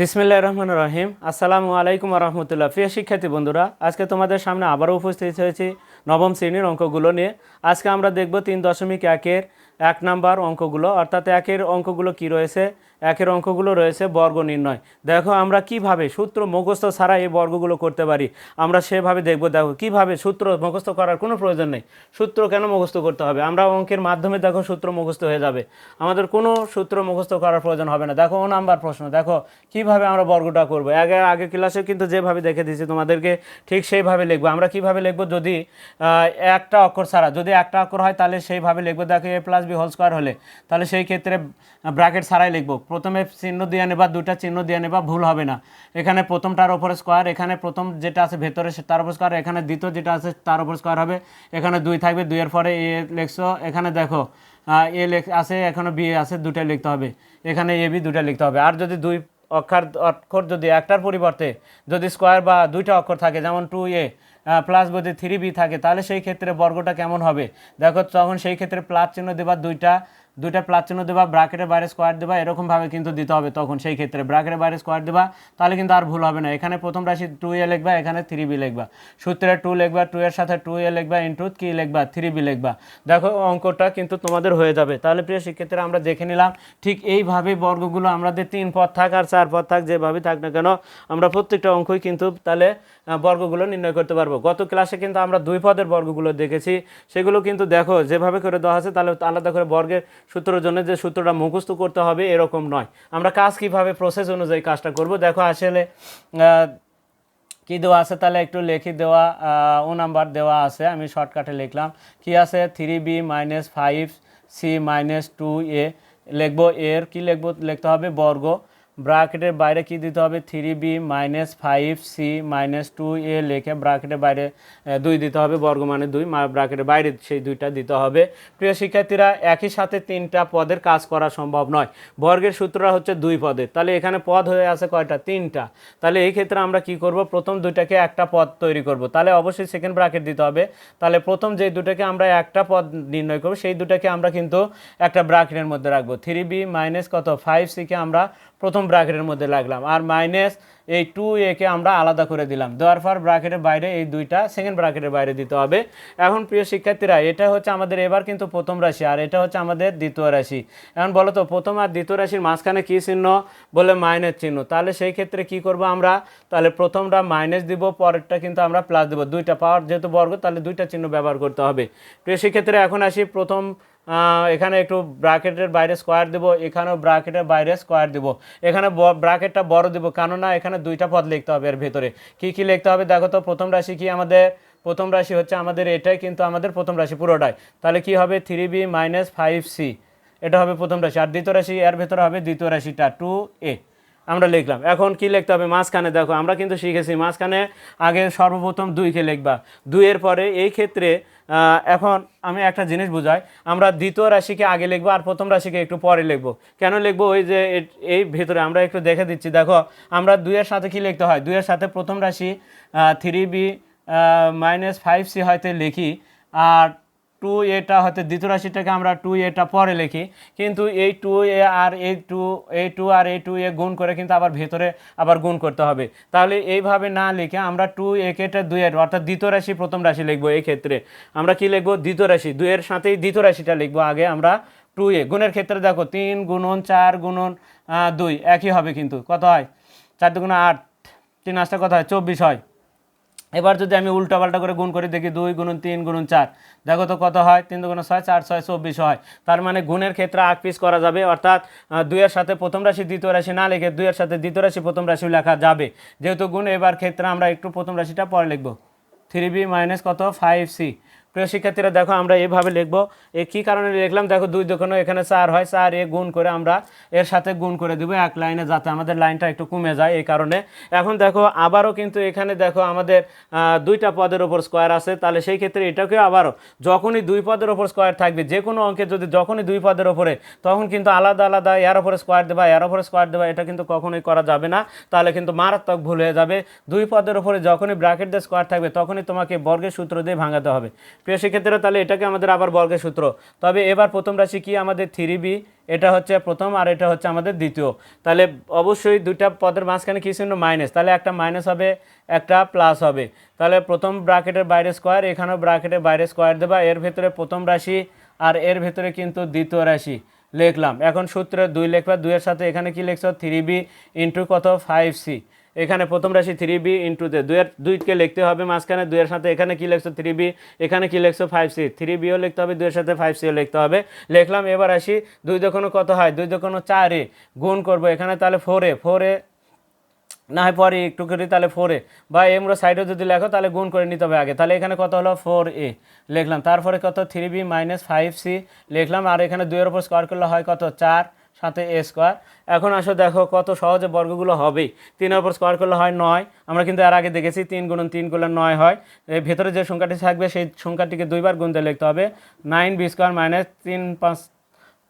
বিসমিল্লাহ রহমান রহিম। আসসালামু আলাইকুম রহমতুল্লাহ। প্রিয় শিক্ষার্থী বন্ধুরা, আজকে তোমাদের সামনে আবারও উপস্থিত হয়েছি নবম শ্রেণির অঙ্কগুলো নিয়ে। আজকে আমরা দেখব তিন দশমিক একের এক নাম্বার অঙ্কগুলো, অর্থাৎ একের অঙ্কগুলো কি রয়েছে একের অঙ্কগুলো রয়েছে বর্গ নির্ণয়। দেখো আমরা কীভাবে সূত্র মুখস্থ ছাড়া এই বর্গগুলো করতে পারি? আমরা সেভাবে দেখব, দেখো কীভাবে সূত্র মুখস্থ করার কোনো প্রয়োজন নেই। সূত্র কেন মুখস্থ করতে হবে? আমরা অঙ্কের মাধ্যমে দেখো সূত্র মুখস্থ হয়ে যাবে। আমাদের কোনো সূত্র মুখস্থ করার প্রয়োজন হবে না। দেখো ও নাম্বার প্রশ্ন, দেখো কীভাবে আমরা বর্গটা করব? আগে আগে ক্লাসে কিন্তু যেভাবে দেখে দিয়েছি, তোমাদেরকে ঠিক সেইভাবে লিখব। আমরা কীভাবে লিখব? যদি একটা অক্ষর ছাড়া, যদি একটা অক্ষর হয় তাহলে সেইভাবে লিখব। দেখো A plus B whole square হলে, তাহলে সেই ক্ষেত্রে ব্র্যাকেট ছাড়াই লিখব। প্রথমে চিহ্ন দিয়ে নেবা দুটা চিহ্ন দিয়ে নেবা, ভুল হবে না। এখানে প্রথমটার ওপরে স্কোয়ার এখানে প্রথম যেটা আছে ভেতরে তার উপর স্কোয়ার এখানে দ্বিতীয় যেটা আছে তার উপর স্কোয়ার হবে। এখানে দুই থাকবে, দুইয়ের পরে এ লিখছো, এখানে দেখো এ লেখ আছে, এখানে বি আছে দুটাই লিখতে হবে। এখানে এ, বি দুটা লিখতে হবে। আর যদি দুই অক্ষর অক্ষর যদি একটার পরিবর্তে যদি স্কোয়ার বা দুইটা অক্ষর থাকে, যেমন টু এ প্লাস যদি থ্রি বি থাকে, তাহলে সেই ক্ষেত্রে বর্গটা কেমন হবে? দেখো, তখন সেই ক্ষেত্রে প্লাস চিহ্ন দেবা দুইটা দুইটা প্লাস চিহ্ন দেবা ব্রাকেটের বাইরে স্কোয়ার দেবা এরকমভাবে কিন্তু দিতে হবে তখন সেই ক্ষেত্রে। ব্রাকেটের বাইরে স্কোয়ার দেবা, তাহলে কিন্তু আর ভুল হবে না। এখানে প্রথম রাশি টু এ লিখবা, এখানে থ্রি বি লিখবা। সূত্রে টু লিখবা টু এর সাথে টু এ লিখবা ইন্টু কি লিখবা থ্রি বি লিখবা। দেখো অঙ্কটা কিন্তু তোমাদের হয়ে যাবে। তাহলে প্রিয় শিক্ষার্থীরা, আমরা দেখে নিলাম, ঠিক এইভাবে বর্গগুলো আমাদের তিন পদ থাক আর চার পদ থাক যেভাবে থাক না কেন, আমরা প্রত্যেকটা অঙ্কই কিন্তু তাহলে বর্গগুলো নির্ণয় করতে পারব। গত ক্লাসে কিন্তু আমরা দুই পদের বর্গগুলো দেখেছি। সেগুলো কিন্তু দেখো, যেভাবে করে দেওয়া আছে, তাহলে আলাদা করে বর্গের সূত্রের জন্য যে সূত্রটা মুখস্থ করতে হবে এরকম নয়। আমরা কাজ কীভাবে প্রসেস অনুযায়ী কাজটা করব? দেখো, আসলে কি দেওয়া আছে তাহলে একটু লিখে দেওয়া ও নাম্বার দেওয়া আছে, আমি শর্টকাটে লিখলাম। কি আছে? Three B minus five C minus two A লিখব এর, কি লিখব? লিখতে হবে বর্গ। ব্রাকেটের বাইরে কি দিতে হবে? Three B minus five C minus two A লিখে ব্রাকেটের বাইরে দুই দিতে হবে বর্গ মানে দুই ব্রাকেটের বাইরে সেই দুইটা দিতে হবে। প্রিয় শিক্ষার্থীরা, একই সাথে তিনটা পদের কাজ করা সম্ভব নয়। বর্গের সূত্রটা হচ্ছে দুই পদের। তাহলে এখানে পদ হয়ে আছে কয়টা? তিনটা। তাহলে এই ক্ষেত্রে আমরা কি করব? প্রথম দুইটাকে একটা পদ তৈরি করব। তাহলে অবশ্যই সেকেন্ড ব্রাকেট দিতে হবে। তাহলে প্রথম যে দুটাকে আমরা একটা পদ নির্ণয় করব, সেই দুটাকে আমরা কিন্তু একটা ব্রাকেটের মধ্যে রাখব। থ্রি বি মাইনাস কত? ফাইভ সিকে আমরা প্রথম ব্রাকেটের মধ্যে লাগলাম। আর মাইনাস এই টু একে আমরা আলাদা করে দিলাম। দেওয়ার পর ব্রাকেটের বাইরে এই দুইটা সেকেন্ড ব্রাকেটের বাইরে দিতে হবে। এখন প্রিয় শিক্ষার্থীরা, এটা হচ্ছে আমাদের এবার কিন্তু প্রথম রাশি আর এটা হচ্ছে আমাদের দ্বিতীয় রাশি। এখন বলো তো, প্রথম আর দ্বিতীয় রাশির মাঝখানে কী চিহ্ন বলে মাইনাস চিহ্ন? তাহলে সেই ক্ষেত্রে কি করব আমরা? তাহলে প্রথমটা মাইনাস দিব, পরেরটা কিন্তু আমরা প্লাস দেবো। দুইটা পাওয়ার যেহেতু বর্গ, তাহলে দুইটা চিহ্ন ব্যবহার করতে হবে। প্রিয় শিক্ষার্থীরা, এখন আসি প্রথম এখানে একটু ব্রাকেটের বাইরে স্কোয়ার দেব, এখানেও ব্রাকেটের বাইরে স্কোয়ার দেব। এখানে ব্রাকেটটা বড় দেব, কেননা এখানে দুইটা পদ লিখতে হবে এর ভেতরে। কি কি লিখতে হবে? দেখো তো, প্রথম রাশি কি আমাদের? প্রথম রাশি হচ্ছে আমাদের এটাই, কিন্তু আমাদের প্রথম রাশি পুরোটাই। তাহলে কি হবে? Three B minus five C এটা হবে প্রথম রাশি। আর দ্বিতীয় রাশি, এর ভেতরে হবে দ্বিতীয় রাশিটা টু এ আমরা লিখলাম। এখন কি লিখতে হবে? মাঝখানে দেখো, আমরা কিন্তু শিখেছি মাঝখানে আগে সর্বপ্রথম দুইকে লিখবা। দুইয়ের পরে এই ক্ষেত্রে এখন আমি একটা জিনিস বুঝাই। আমরা দ্বিতীয় রাশিকে আগে লিখব আর প্রথম রাশিকে একটু পরে লিখব। কেন লিখব? ওই যে এই ভেতরে আমরা একটু দেখে দিচ্ছি। দেখো, আমরা দুইয়ের সাথে কি লিখতে হয়? দুইয়ের সাথে প্রথম রাশি three B minus five C হয়তো লিখি। আর টু এটা হয়তো দ্বিতীয় রাশিটাকে আমরা টু এটা পরে লিখি। কিন্তু এই টু এ আর এই টু এই টু আর এই টু এ গুণ করে কিন্তু আবার ভেতরে আবার গুণ করতে হবে। তাহলে এইভাবে না লিখে আমরা টু একেটা দুইয়ের অর্থাৎ দ্বিতীয় রাশি, প্রথম রাশি লিখব এই ক্ষেত্রে। আমরা কি লিখব? দ্বিতীয় রাশি। দুইয়ের সাথেই দ্বিতীয় রাশিটা লিখব। আগে আমরা টু এ, গুণের ক্ষেত্রে দেখো তিন গুণন চার গুণন দুই, একই হবে কিন্তু। কত হয়? চার দুগুণ আট, তিন আটটা কত হয়? চব্বিশ হয়। এবার যদি আমি উল্টাপাল্টা করে গুণ করি, দেখি দুই গুণন তিন গুণন চার। দেখো তো কত হয়? তিন দুগুণ ছয়, চার ছয়, চব্বিশ হয়। তার মানে গুণের ক্ষেত্রে আগ পিস করা যাবে, অর্থাৎ দুইয়ের সাথে প্রথম রাশি, দ্বিতীয় রাশি না লিখে দুইয়ের সাথে দ্বিতীয় রাশি, প্রথম রাশি লেখা যাবে। যেহেতু গুণ, এবার ক্ষেত্রে আমরা একটু প্রথম রাশিটা পরে লিখব। থ্রি বি মাইনাস কত? ফাইভ সি প্রিয় শিক্ষার্থীরা, দেখো আমরা এইভাবে লিখব। এ কী কারণে লিখলাম? দেখো দুই দোকানে এখানে চার হয়, চার এ গুণ করে আমরা এর সাথে গুণ করে দেবো এক লাইনে যাতে আমাদের লাইনটা একটু কমে যায় এই কারণে। এখন দেখো আবারও কিন্তু এখানে দেখো আমাদের দুইটা পদের ওপর স্কোয়ার আছে। তাহলে সেই ক্ষেত্রে এটাকে আবারও যখনই দুই পদের ওপর স্কোয়ার থাকবে, যে কোনো অঙ্কে যদি যখনই দুই পদের ওপরে তখন কিন্তু আলাদা আলাদা এর ওপরে স্কোয়ার দেবা, এর ওপরে স্কোয়ার দেবা, এটা কিন্তু কখনোই করা যাবে না। তাহলে কিন্তু মারাত্মক ভুল হয়ে যাবে। দুই পদের ওপরে যখনই ব্র্যাকেট দিয়ে স্কোয়ার থাকবে, তখনই তোমাকে বর্গের সূত্র দিয়ে ভাঙাতে হবে। প্রিয় শিক্ষার্থীরা, তাহলে এটাকে আমাদের আবার বর্গের সূত্র। তবে এবার প্রথম রাশি কি? আমাদের থ্রি বি, এটা হচ্ছে প্রথম আর এটা হচ্ছে আমাদের দ্বিতীয়। তাহলে অবশ্যই দুইটা পদের মাঝখানে কি চিহ্ন? মাইনাস। তাহলে একটা মাইনাস হবে, একটা প্লাস হবে। তাহলে প্রথম ব্রাকেটের বাইরে স্কোয়ার, এখানেও ব্রাকেটের বাইরে স্কোয়ার দেবা। এর ভেতরে প্রথম রাশি আর এর ভেতরে কিন্তু দ্বিতীয় রাশি লিখলাম। এখন সূত্রে দুই লেখবা, দুইয়ের সাথে এখানে কি লিখছ? থ্রি বি ইন্টু কত? Five C. এখানে প্রথম রাশি থ্রি বি ইন্টুতে দুইয়ের, দুইকে লিখতে হবে মাঝখানে, দুইয়ের সাথে এখানে কি লিখছো থ্রি বি এখানে কি লিখছো ফাইভ সি থ্রি বিও লিখতে হবে দুয়ের সাথে ফাইভ সিও লিখতে হবে। লিখলাম, এবার আসি, দুই দোকানো কত হয়? দুই দোকানো চারে গুণ করব এখানে তাহলে ফোরে ফোরে না হয় পরে একটু করি তাহলে ফোরে বা এমরো সাইডে যদি লেখো তাহলে গুণ করে নিতে হবে আগে। তাহলে এখানে কত হলো? ফোর এ লিখলাম, তারপরে কত? Three B minus five C লিখলাম, আর এখানে দুইয়ের ওপর স্কোয়ার করলে হয় কত? চার। সাথে এ স্কোয়ার এখন আসো দেখো কত সহজে বর্গগুলো হবেই তিনের উপর স্কোয়ার করলে হয় নয়। আমরা কিন্তু এর আগে দেখেছি তিন গুণন তিন করলে নয় হয়। ভেতরে যে সংখ্যাটি থাকবে সেই সংখ্যাটিকে দুইবার গুনতে লিখতে হবে। নাইন বি স্কোয়ার মাইনাস তিন পাঁচ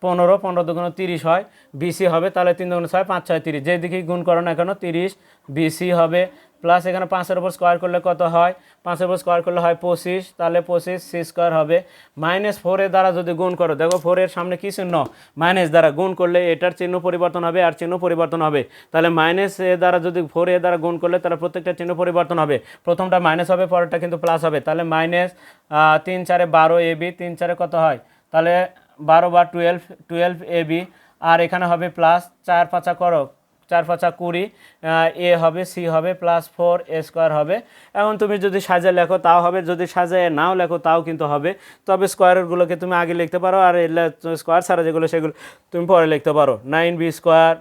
পনেরো পনেরো দুগুণ তিরিশ হয়। বিসি হবে, তাহলে তিন দুগুণ ছয়, পাঁচ ছয় তিরিশ। যেদিকেই গুণ করো না কেন, তিরিশ বিসি হবে। প্লাস এখানে পাঁচের উপর স্কোয়ার করলে কত হয়? পাঁচের উপর স্কোয়ার করলে হয় পঁচিশ, তাহলে পঁচিশ সি স্কোয়ার হবে। মাইনাস ফোরের দ্বারা যদি গুণ করো, দেখো ফোরের সামনে কী চিহ্ন? মাইনাস দ্বারা গুণ করলে এটার চিহ্ন পরিবর্তন হবে আর চিহ্ন পরিবর্তন হবে। তাহলে মাইনাস এ দ্বারা যদি ফোর এ দ্বারা গুণ করলে, তাহলে প্রত্যেকটা চিহ্ন পরিবর্তন হবে। প্রথমটা মাইনাস হবে, পরেরটা কিন্তু প্লাস হবে। তাহলে মাইনাস তিন চারে বারো এ বি তিন চারে কত হয়? তাহলে বারো বা টুয়েলভ টুয়েলভ এ বি আর এখানে হবে প্লাস চার পাঁচা করো। চার পাঁচা কুড়ি এ হবে, সি হবে প্লাস ফোর এ স্কোয়ার হবে। এখন তুমি যদি সাজে লেখো, তাও হবে। যদি সাজে নাও লেখো, তাও কিন্তু হবে। তবে স্কোয়ারগুলোকে তুমি আগে লিখতে পারো, আর স্কোয়ার ছাড়া যেগুলো, সেগুলো তুমি পরে লিখতে পারো। Nine B square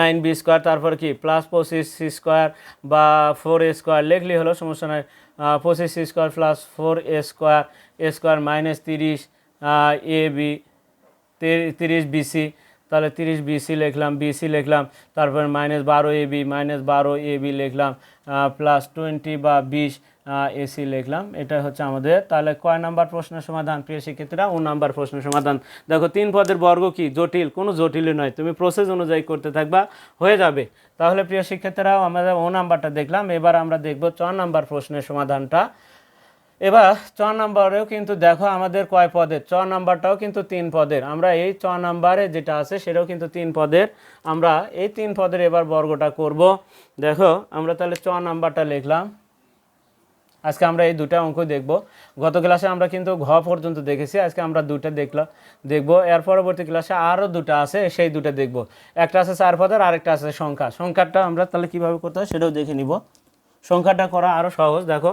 nine B square তারপর কি? প্লাস পঁচিশ সি স্কোয়ার বা ফোর এ স্কোয়ার লিখলেই হলো, সমস্যা নয় পঁচিশ C square plus four A square A square minus তিরিশ এ বি তিরিশ বিসি তাহলে তিরিশ বিসি লিখলাম বিসি লিখলাম, তারপর মাইনাস বারো এ বি মাইনাস বারো এ বি লিখলাম প্লাস টোয়েন্টি বা বিশ এসি লিখলাম। এটা হচ্ছে আমাদের, তাহলে কয় নাম্বার প্রশ্নের সমাধান? প্রিয় শিক্ষার্থীরা, ও নাম্বার প্রশ্নের সমাধান। দেখো, তিন পদের বর্গ কি? জটিল, কোনো জটিলই নয়। তুমি প্রসেস অনুযায়ী করতে থাকবা, হয়ে যাবে। তাহলে প্রিয় শিক্ষার্থীরাও, আমরা ও নাম্বারটা দেখলাম, এবার আমরা দেখব চ নাম্বার প্রশ্নের সমাধানটা। এবার চ নাম্বারেও কিন্তু দেখো আমাদের কয় পদের? চ নাম্বারটাও কিন্তু তিন পদের। আমরা এই চ নাম্বারে যেটা আছে সেটাও কিন্তু তিন পদের। আমরা এই তিন পদের এবার বর্গটা করব। দেখো, আমরা তাহলে চ নাম্বারটা লিখলাম। আজকে আমরা এই দুটা অঙ্ক দেখব। গত ক্লাসে আমরা কিন্তু ঘ পর্যন্ত দেখেছি, আজকে আমরা দুটা দেখলাম দেখব। এর পরবর্তী ক্লাসে আরও দুটা আছে, সেই দুটা দেখব। একটা আছে চার পদের, আরেকটা আছে সংখ্যা। সংখ্যাটা আমরা তাহলে কীভাবে করতে হয় সেটাও দেখে নিব। সংখ্যাটা করা আরও সহজ, দেখো।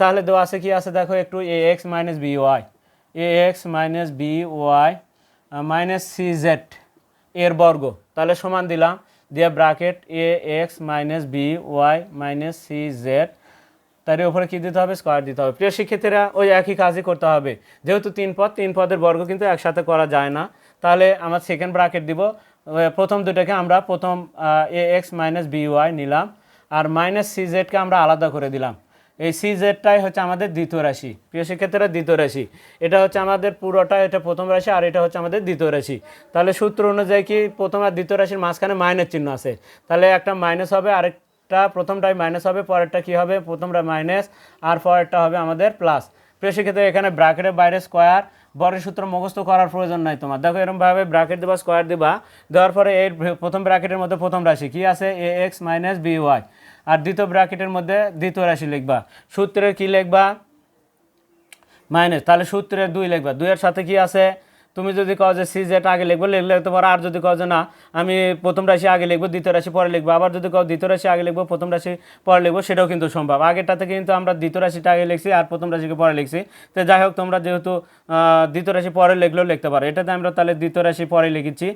তাহলে দেওয়া আছে কি আছে? দেখো একটু A X minus B Y A X minus B Y minus C Z এর বর্গ। তাহলে সমান দিলাম, দিয়ে bracket A X minus B Y minus C Z তার উপরে কী দিতে হবে? স্কোয়ার দিতে হবে। প্রিয় শিক্ষার্থীরা, ওই একই কাজই করতে হবে। যেহেতু তিন পদ, তিন পদের বর্গ কিন্তু একসাথে করা যায় না। তাহলে আমরা সেকেন্ড ব্রাকেট দিব। প্রথম দুটাকে আমরা প্রথম A X minus B Y নিলাম। আর মাইনাস সি জেডকে আমরা আলাদা করে দিলাম। এই সি জেডটাই হচ্ছে আমাদের দ্বিতীয় রাশি। প্রিয় শিক্ষার্থীরা দ্বিতীয় রাশি। এটা হচ্ছে আমাদের পুরোটা, এটা প্রথম রাশি আর এটা হচ্ছে আমাদের দ্বিতীয় রাশি। তাহলে সূত্র অনুযায়ী কি প্রথম আর দ্বিতীয় রাশির মাঝখানে মাইনাস চিহ্ন আছে? তাহলে একটা মাইনাস হবে, আরেকটা প্রথমটাই মাইনাস হবে, পরেরটা কি হবে? প্রথমটা মাইনাস আর পরেরটা হবে আমাদের প্লাস প্রিয় শিক্ষার্থী এখানে ব্র্যাকেটের বাইরে স্কোয়ার বরের সূত্র মুখস্থ করার প্রয়োজন নাই তোমার। দেখো এরকমভাবে ব্র্যাকেট দেবা স্কোয়ার দিবা, দেওয়ার পরে এর প্রথম ব্র্যাকেটের মধ্যে প্রথম রাশি কি আছে? A X minus B Y আর দ্বিতীয় ব্র্যাকেটের মধ্যে দ্বিতীয় রাশি লিখবা। সূত্রের কি লিখবা? মাইনাস, তাহলে সূত্রের দুই লিখবা। দুইয়ের সাথে কি আছে? তুমি যদি কও যে সি জেড আগে লিখব, লিখলে পারো আর যদি কও যে না, আমি প্রথম রাশি আগে লিখব, দ্বিতীয় রাশি পরে লিখব, আবার যদি কও দ্বিতীয় রাশি আগে লিখব, প্রথম রাশি পরে লিখব, সেটাও কিন্তু সম্ভব। আগেরটাতে কিন্তু আমরা দ্বিতীয় রাশিটা আগে লিখছি আর প্রথম রাশিকে পরে লিখছি। তো যাই হোক, তোমরা যেহেতু দ্বিতীয় রাশি পরে লিখলেও লিখতে পারো। এটাতে আমরা তাহলে দ্বিতীয় রাশি পরে লিখেছি।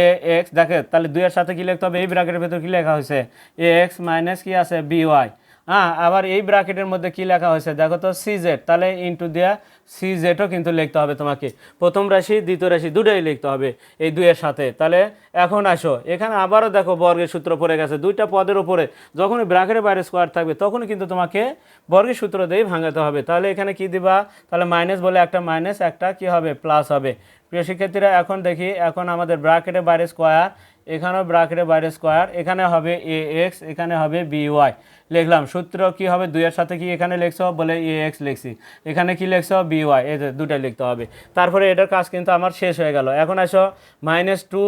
এ, এক্স, দেখে, তাহলে দুইয়ের সাথে কি লিখতে হবে? এই ব্র্যাকেটের ভেতর কি লেখা হয়েছে? এ, এক্স মাইনাস কি আছে? B Y. হ্যাঁ আবার এই ব্র্যাকেটের মধ্যে কি লেখা হয়েছে? দেখো তো সি জেড তাহলে ইন্টু দেওয়া সি জেডও কিন্তু লিখতে হবে তোমাকে। প্রথম রাশি, দ্বিতীয় রাশি, দুটোই লিখতে হবে এই দুইয়ের সাথে। তাহলে এখন আসো, এখানে আবারও দেখো বর্গের সূত্র পড়ে গেছে, দুইটা পদের উপরে যখনই ব্র্যাকেটের বাইরে স্কোয়ার থাকবে, তখনই কিন্তু তোমাকে বর্গের সূত্র দিয়েই ভাঙাতে হবে। তাহলে এখানে কি দিবা? তাহলে মাইনাস বলে একটা মাইনাস একটা কি হবে? প্লাস হবে। প্রিয় শিক্ষার্থীরা, এখন দেখি, এখন আমাদের ব্র্যাকেটের বাইরে স্কোয়ার এখানেও ব্রাকেটের বাইরে স্কোয়ার এখানে হবে এ এক্স এখানে হবে বি ওয়াই লিখলাম, সূত্র কি হবে? দুইয়ের সাথে কি এখানে লিখছ? বলে এ এক্স লিখছি। এখানে কি লিখছ? বি ওয়াই এই যে দুটাই লিখতে হবে। তারপরে এটার কাজ কিন্তু আমার শেষ হয়ে গেল। এখন আসো মাইনাস টু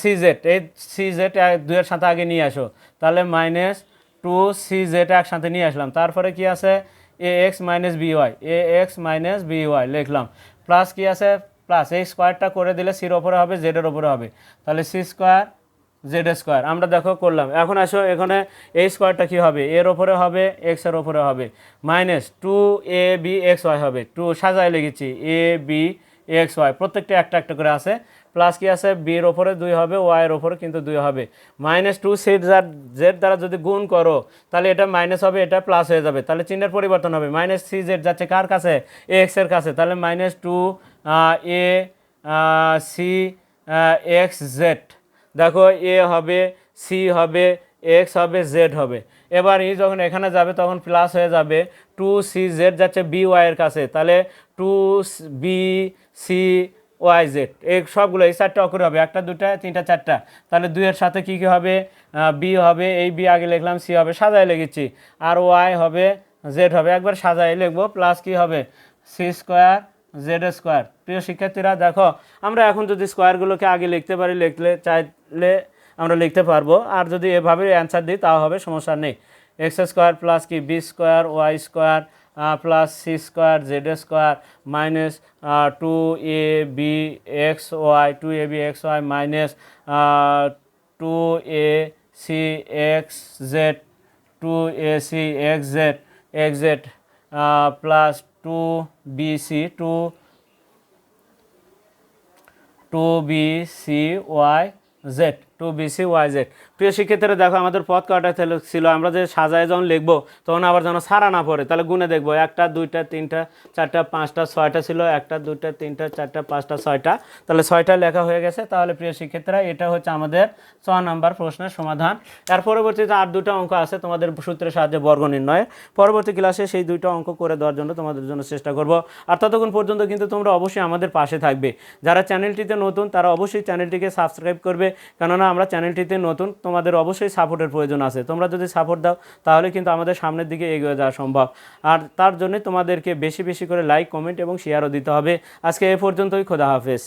সি জেড এই সি জেড দুইয়ের সাথে আগে নিয়ে আসো। তাহলে মাইনাস টু সি জেড একসাথে নিয়ে আসলাম। তারপরে কি আছে? A X minus B Y A X minus B Y লিখলাম। প্লাস কি আছে? প্লাস এই স্কোয়ারটা করে দিলে সির ওপরে হবে জেডের ওপরে হবে। তাহলে সি স্কোয়ার জেড স্কোয়ার আমরা দেখো করলাম। এখন আসো, এখানে এই স্কোয়ারটা কী হবে? এর ওপরে হবে এক্সের ওপরে হবে। Minus two A B X Y হবে। টু সাজায় লিখেছি এ বি এক্স ওয়াই প্রত্যেকটা একটা একটা করে আছে। প্লাস কি আছে? বির ওপরে দুই হবে ওয়াই এর ওপরে কিন্তু দুই হবে। মাইনাস টু সেট যার জেড দ্বারা যদি গুণ করো, তাহলে এটা মাইনাস হবে, এটা প্লাস হয়ে যাবে। তাহলে চিহ্নের পরিবর্তন হবে। মাইনাস থ্রি জেড যাচ্ছে কার কাছে? এ এক্স কাছে। তাহলে minus two A C X, Z. দেখো, এ হবে, সি হবে, এক্স হবে, জেড হবে। এবার ই যখন এখানে যাবে, তখন প্লাস হয়ে যাবে টু সি জেড যাচ্ছে বি ওয়াইয়ের কাছে। তাহলে two B C Y Z এই সবগুলো, এই চারটা অক্ষর হবে। একটা, দুটা, তিনটা, চারটা। তাহলে দুইয়ের সাথে কী কী হবে? বি হবে, এই বি আগে লিখলাম সি হবে, সাজায় লিখেছি। আর ওয়াই হবে জেড হবে। একবার সাজায় লিখব প্লাস কি হবে? সি স্কোয়ার জেড স্কোয়ার প্রিয় শিক্ষার্থীরা, দেখো, আমরা এখন যদি স্কোয়ারগুলোকে আগে লিখতে পারি, লিখলে, চাইলে আমরা লিখতে পারব। আর যদি এভাবে অ্যান্সার দিই, তাও হবে, সমস্যা নেই। এক্স স্কোয়ার প্লাস কি? B square Y square plus C square Z square minus two A B X Y two A B X Y minus two A C X Z two A C X Z X Z plus two B C two two B C Y Z two B C Y Z. প্রিয় শিক্ষার্থীরা, দেখো আমাদের পথ কটা ছিল আমরা যে সাজায় যখন লিখব, তখন আবার যেন সারা না পড়ে। তাহলে গুনে দেখব, একটা, দুইটা, তিনটা, চারটা, পাঁচটা, ছয়টা ছিল, একটা, দুইটা, তিনটা, চারটা, পাঁচটা, ছয়টা। তাহলে ছয়টা লেখা হয়ে গেছে। তাহলে প্রিয় শিক্ষার্থীরা, এটা হচ্ছে আমাদের ছ নাম্বার প্রশ্নের সমাধান। এর পরবর্তীতে আর দুটো অঙ্ক আছে, তোমাদের সূত্রের সাহায্যে বর্গ নির্ণয়। পরবর্তী ক্লাসে সেই দুইটা অঙ্ক করে দেওয়ার জন্য তোমাদের জন্য চেষ্টা করব। আর ততক্ষণ পর্যন্ত কিন্তু তোমরা অবশ্যই আমাদের পাশে থাকবে। যারা চ্যানেলটিতে নতুন, তারা অবশ্যই চ্যানেলটিকে সাবস্ক্রাইব করবে। কেননা আমরা চ্যানেলটিতে নতুন, তোমাদের অবশ্যই সাপোর্টের প্রয়োজন আছে। তোমরা যদি সাপোর্ট দাও, তাহলে কিন্তু আমাদের সামনের দিকে এগিয়ে যাওয়া সম্ভব। আর তার জন্য তোমাদেরকে বেশি বেশি করে লাইক কমেন্ট এবং শেয়ারও দিতে হবে। আজকে এ পর্যন্তই, খোদা হাফেজ।